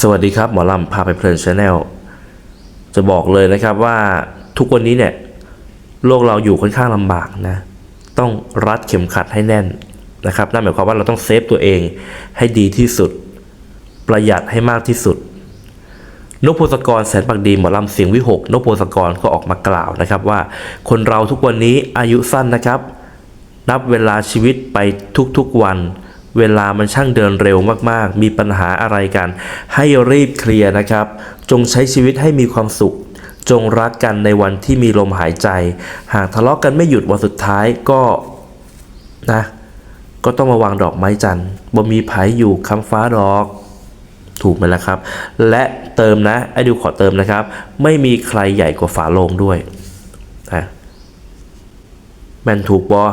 สวัสดีครับหมอลำพาไปเพลินชาแนลจะบอกเลยนะครับว่าทุกวันนี้เนี่ยโลกเราอยู่ค่อนข้างลำบากนะ ต้องรัดเข็มขัดให้แน่นนะครับนั่นหมายความว่าเราต้องเซฟตัวเองให้ดีที่สุด ประหยัดให้มากที่สุดนกโพสกรแสนปักดีหมอลำเสียงวิหกนกโพสกรก็ออกมากล่าวนะครับว่าคนเราทุกวันนี้อายุสั้นนะครับ นับเวลาชีวิตไปทุกๆวัน เวลามันช่างเดินเร็วมากๆ มีปัญหาอะไรกัน ให้รีบเคลียร์นะครับ จงใช้ชีวิตให้มีความสุข จงรักกันในวันที่มีลมหายใจ หากทะเลาะกันไม่หยุดวันสุดท้ายก็นะก็ต้องมาวางดอกไม้จันทร์บ่มีไผอยู่คำฟ้าดอกถูกไหมล่ะครับ และเติมนะไอ้ดูขอเติมนะครับ ไม่มีใครใหญ่กว่าฝาโลงด้วยนะแมนถูกบอ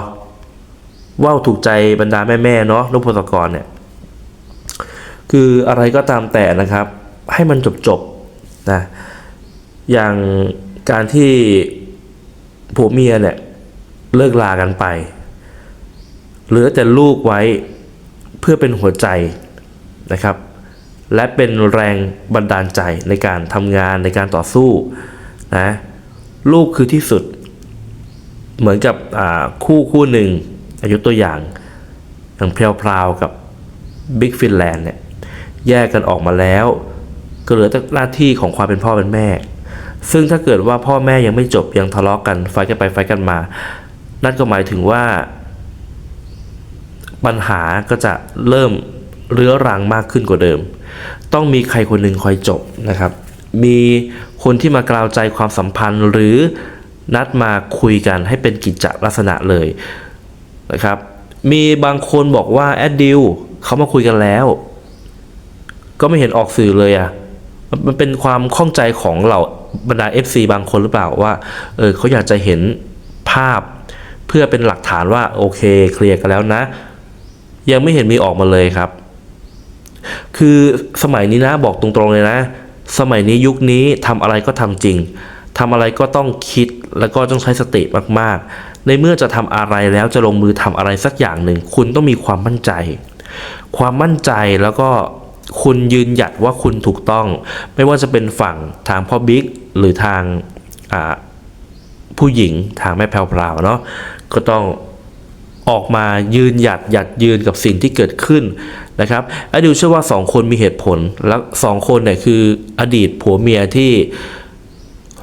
ว่าวถูกใจบรรดาแม่ๆเนาะนพพศกรเนี่ยคืออะไรก็ตามแต่นะครับ ให้มันจบๆนะอย่างการที่ผัวเมียเนี่ยเลิกลากันไปเหลือแต่ลูกไว้เพื่อเป็นหัวใจนะครับ และเป็นแรงบันดาลใจในการทำงานในการต่อสู้นะลูกคือที่สุด เหมือนกับคู่คู่หนึ่ง อายุตัวอย่างอย่างเพลวพราวกับบิ๊กฟินแลนด์เนี่ยแยกกันออกมาแล้ว ก็เหลือแต่หน้าที่ของความเป็นพ่อเป็นแม่ ซึ่งถ้าเกิดว่าพ่อแม่ยังไม่จบยังทะเลาะกันไฟกันไปไฟกันมา นั่นก็หมายถึงว่า ปัญหาก็จะเริ่มเรื้อรังมากขึ้นกว่าเดิม ต้องมีใครคนหนึ่งคอยจบนะครับ มีคนที่มากล่าวใจความสัมพันธ์หรือนัดมาคุยกันให้เป็นกิจจลักษณะเลย นะครับ มีบางคนบอกว่าแอดดิวเขามาคุยกันแล้ว ก็ไม่เห็นออกสื่อเลยอะ่ะมันเป็นความข้องใจของเหล่าบรรดา FC บางคนหรือเปล่าว่าเออเขาอยากจะเห็นภาพเพื่อเป็นหลักฐานว่าโอเคเคลียร์กันแล้วนะ ยังไม่เห็นมีออกมาเลยครับ คือสมัยนี้นะบอกตรงๆเลยนะ สมัยนี้ยุคนี้ทำอะไรก็ทำจริงทำอะไรก็ต้องคิดแล้วก็ต้องใช้สติมากๆ ในเมื่อจะทำอะไรแล้วจะลงมือทำอะไรสักอย่างหนึ่ง คุณต้องมีความมั่นใจ ความมั่นใจแล้วก็คุณยืนหยัดว่าคุณถูกต้อง ไม่ว่าจะเป็นฝั่งทางพ่อบิ๊กหรือทางผู้หญิงทางแม่แพรวาวเนาะก็ต้องออกมายืนหยัดหยัดยืนกับสิ่งที่เกิดขึ้นนะครับอดิวเชื่อว่าสองคนมีเหตุผล แล้วสองคนเนี่ยคืออดีตผัวเมียที่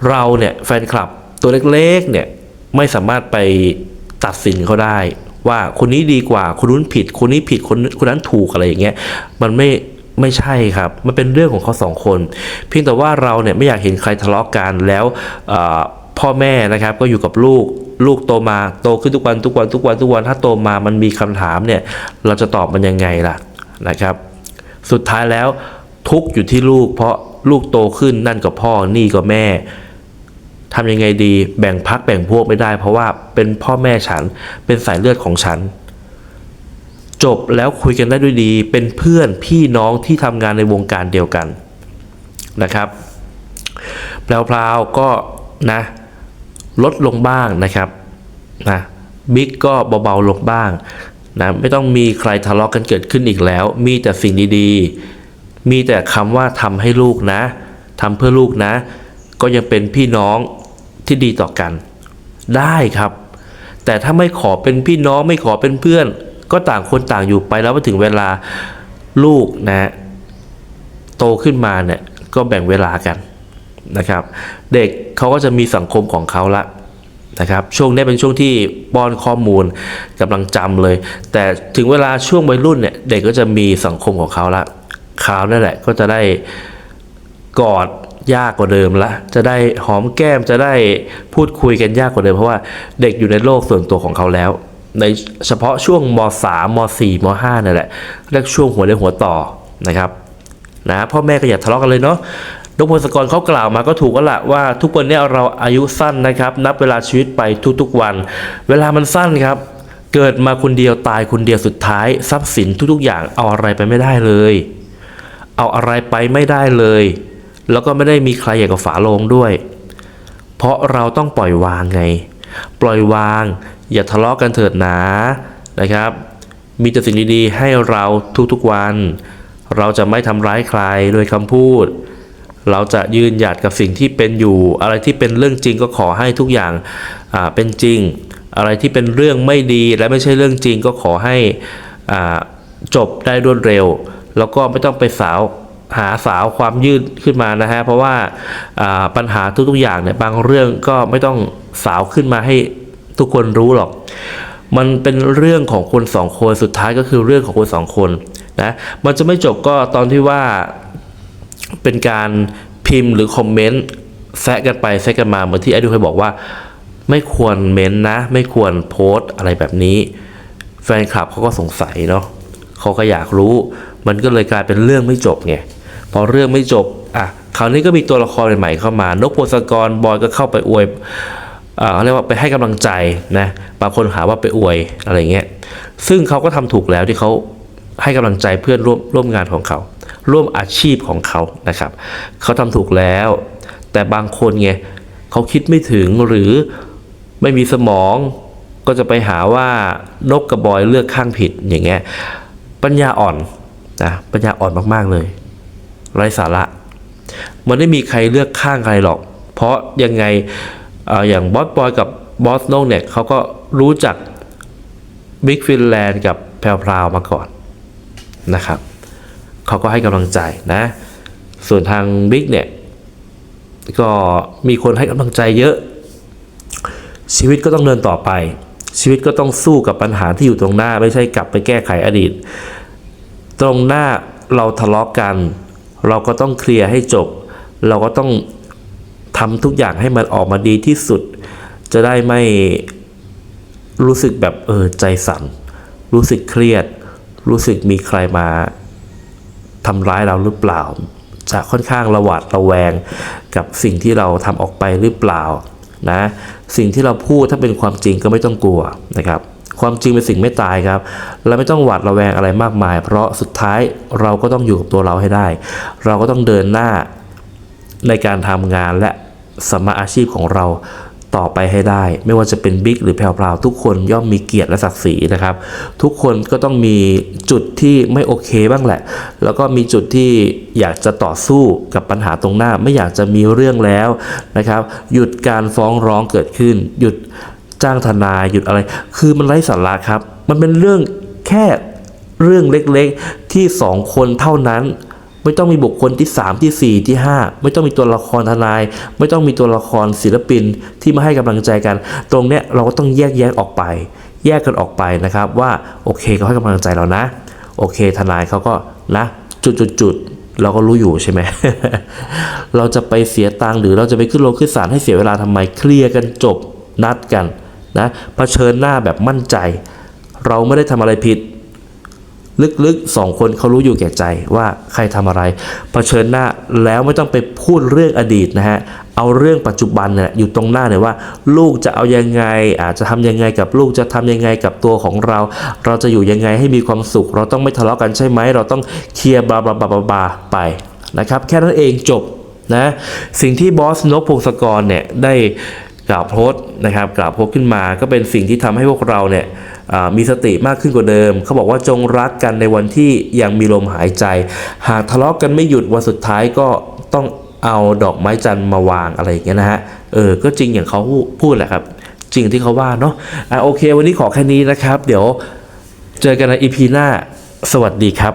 เราเนี่ยแฟนคลับตัวเล็กๆเนี่ย ไม่สามารถไปตัดสินเขาได้ ว่าคนนี้ดีกว่าคนนู้นผิด คนนี้ผิดคนคนนั้นถูกอะไรอย่างเงี้ยมันไม่ไม่ใช่ครับ มันเป็นเรื่องของเขาสองคน เพียงแต่ว่าเราเนี่ยไม่อยากเห็นใครทะเลาะกันแล้วพ่อแม่นะครับก็อยู่กับลูกลูกโตมาโตขึ้นทุกวันทุกวันทุกวันทุกวันถ้าโตมามันมีคำถามเนี่ยเราจะตอบมันยังไงล่ะนะครับ สุดท้ายแล้วทุกอยู่ที่ลูกเพราะลูกโตขึ้นนั่นก็พ่อนี่ก็แม่ ทำยังไงดีแบ่งพักแบ่งพวกไม่ได้ เพราะว่าเป็นพ่อแม่ฉันเป็นสายเลือดของฉัน จบแล้วคุยกันได้ด้วยดี เป็นเพื่อนพี่น้องที่ทำงานในวงการเดียวกันนะครับแพรวๆก็นะลดลงบ้างนะครับนะบิ๊กก็เบาๆลงบ้างนะไม่ต้องมีใครทะเลาะกันเกิดขึ้นอีกแล้ว มีแต่สิ่งดีๆ มีแต่คำว่าทำให้ลูกนะทำเพื่อลูกนะ ก็ยังเป็นพี่น้อง ที่ดีต่อกัน ได้ครับ แต่ถ้าไม่ขอเป็นพี่น้องไม่ขอเป็นเพื่อน ก็ต่างคนต่างอยู่ไปแล้วพอถึงเวลาลูกนะโตขึ้นมาเนี่ยก็แบ่งเวลากันนะครับ เด็กเขาก็จะมีสังคมของเขาละนะครับช่วงนี้เป็นช่วงที่ป้อนข้อมูลกำลังจำเลย แต่ถึงเวลาช่วงวัยรุ่นเนี่ยเด็กก็จะมีสังคมของเขาละคราวนั่นแหละก็จะได้กอด ยากกว่าเดิมละ จะได้หอมแก้มจะได้พูดคุยกันยากกว่าเดิม เพราะว่าเด็กอยู่ในโลกส่วนตัวของเขาแล้ว ในเฉพาะช่วงม .3 ม .4 ม .5 นั่นแหละเรียกช่วงหัวเรียวหัวต่อนะครับนะพ่อแม่ก็อย่าทะเลาะกันเลยเนาะดรพลสกรเขากล่าวมาก็ถูกก็ละว่าทุกวันนี้เราอายุสั้นนะครับ นับเวลาชีวิตไปทุกๆวัน เวลามันสั้นครับ เกิดมาคนเดียวตายคนเดียวสุดท้าย ทรัพย์สินทุกๆอย่างเอาอะไรไปไม่ได้เลย เอาอะไรไปไม่ได้เลย แล้วก็ไม่ได้มีใครอยากกับฝาโลงด้วย เพราะเราต้องปล่อยวางไง ปล่อยวาง อย่าทะเลาะกันเถิดหนานะครับ มีแต่สิ่งดีๆให้เราทุกๆวัน เราจะไม่ทำร้ายใครโดยคำพูด เราจะยืนหยัดกับสิ่งที่เป็นอยู่ อะไรที่เป็นเรื่องจริงก็ขอให้ทุกอย่างเป็นจริง อะไรที่เป็นเรื่องไม่ดีและไม่ใช่เรื่องจริงก็ขอให้จบได้รวดเร็ว แล้วก็ไม่ต้องไปสาว หาสาวความยืดขึ้นมานะฮะเพราะว่าปัญหาทุกๆอย่างเนี่ยบางเรื่องก็ไม่ต้องสาวขึ้นมาให้ทุกคนรู้หรอก มันเป็นเรื่องของคนสองคนสุดท้ายก็คือเรื่องของคนสองคนนะมันจะไม่จบก็ตอนที่ว่าเป็นการพิมพ์หรือคอมเมนต์แซะกันไปแซะกันมาเหมือนที่ไอ้ดูเคยบอกว่า ไม่ควรเม้นต์นะ ไม่ควรโพสต์อะไรแบบนี้ แฟนคลับเขาก็สงสัยเนาะเขาก็อยากรู้ มันก็เลยกลายเป็นเรื่องไม่จบไง พอเรื่องไม่จบอะคราวนี้ก็มีตัวละครใหม่ๆเข้ามานกพงศกรบอยก็เข้าไปอวยอ่าเขาเรียกว่าไปให้กำลังใจนะบางคนหาว่าไปอวยอะไรเงี้ยซึ่งเขาก็ทำถูกแล้วที่เขาให้กำลังใจเพื่อนร่วมร่วมงานของเขา ร่วมอาชีพของเขานะครับ เขาทำถูกแล้ว แต่บางคนไงเขาคิดไม่ถึงหรือไม่มีสมองก็จะไปหาว่านกกับบอยเลือกข้างผิดอย่างเงี้ยปัญญาอ่อนนะปัญญาอ่อนมากๆเลย ไร้สาระ มันไม่มีใครเลือกข้างใครหรอก เพราะยังไงออย่างบอสบอยกับบอสโนกเนี่ยเขาก็รู้จักบิ๊กฟินแลนด์กับแพรวพราวมาก่อนนะครับเขาก็ให้กำลังใจนะ ส่วนทางบิ๊กเนี่ย ก็มีคนให้กำลังใจเยอะ ชีวิตก็ต้องเดินต่อไป ชีวิตก็ต้องสู้กับปัญหาที่อยู่ตรงหน้า ไม่ใช่กลับไปแก้ไขอดีต ตรงหน้าเราทะเลาะกัน เราก็ต้องเคลียร์ให้จบ เราก็ต้องทำทุกอย่างให้มันออกมาดีที่สุด จะได้ไม่รู้สึกแบบเออใจสั่น รู้สึกเครียด รู้สึกมีใครมาทำร้ายเราหรือเปล่า จะค่อนข้างระหวาดระแวงกับสิ่งที่เราทำออกไปหรือเปล่านะสิ่งที่เราพูดถ้าเป็นความจริงก็ไม่ต้องกลัวนะครับ ความจริงเป็นสิ่งไม่ตายครับ เราไม่ต้องหวาดระแวงอะไรมากมาย เพราะสุดท้ายเราก็ต้องอยู่กับตัวเราให้ได้ เราก็ต้องเดินหน้าในการทำงานและสมมาอาชีพของเราต่อไปให้ได้ ไม่ว่าจะเป็นบิ๊กหรือแพรวๆทุกคนย่อมมีเกียรติและศักดิ์ศรีนะครับ ทุกคนก็ต้องมีจุดที่ไม่โอเคบ้างแหละ แล้วก็มีจุดที่อยากจะต่อสู้กับปัญหาตรงหน้า ไม่อยากจะมีเรื่องแล้วนะครับ หยุดการฟ้องร้องเกิดขึ้น หยุด จ้างทนายหยุดอะไร คือมันไร้สาระครับ มันเป็นเรื่องแค่เรื่องเล็กๆที่สองคนเท่านั้น ไม่ต้องมีบุคคลที่ 3 ที่ 4 ที่ 5 ไม่ต้องมีตัวละครทนาย ไม่ต้องมีตัวละครศิลปินที่มาให้กำลังใจกัน ตรงเนี้ยเราก็ต้องแยกแยะออกไป แยกกันออกไปนะครับว่าโอเคเขาให้กำลังใจเรานะ โอเค ทนายเขาก็นะจุดจุดจุดเราก็รู้อยู่ใช่ไหม เราจะไปเสียตังค์หรือเราจะไปขึ้นโรงขึ้นศาลให้เสียเวลาทำไมเคลียร์กันจบนัดกัน นะเผชิญหน้าแบบมั่นใจ เราไม่ได้ทำอะไรผิด ลึกๆสองคนเขารู้อยู่แก่ใจว่าใครทำอะไรเผชิญหน้าแล้วไม่ต้องไปพูดเรื่องอดีตนะฮะเอาเรื่องปัจจุบันเนี่ยอยู่ตรงหน้าเนี่ยว่า ลูกจะเอายังไงอาจจะทำยังไงกับลูกจะทำยังไงกับตัวของเรา เราจะอยู่ยังไงให้มีความสุข เราต้องไม่ทะเลาะกันใช่ไหมเราต้องเคลียร์บลาบลาบลาบลาบลาไปนะครับ แค่นั้นเองจบนะสิ่งที่บอสนกพงศกรเนี่ยได้ กล่าวโพสต์นะครับ กล่าวโพสต์ขึ้นมา ก็เป็นสิ่งที่ทำให้พวกเราเนี่ยมีสติมากขึ้นกว่าเดิม เขาบอกว่าจงรักกันในวันที่ยังมีลมหายใจ หากทะเลาะกันไม่หยุดวันสุดท้ายก็ต้องเอาดอกไม้จันทร์มาวางอะไรอย่างเงี้ยนะฮะเออก็จริงอย่างเขาพูดแหละครับ จริงที่เขาว่าเนาะอะโอเค วันนี้ขอแค่นี้นะครับ เดี๋ยวเจอกันในอีพีหน้า สวัสดีครับ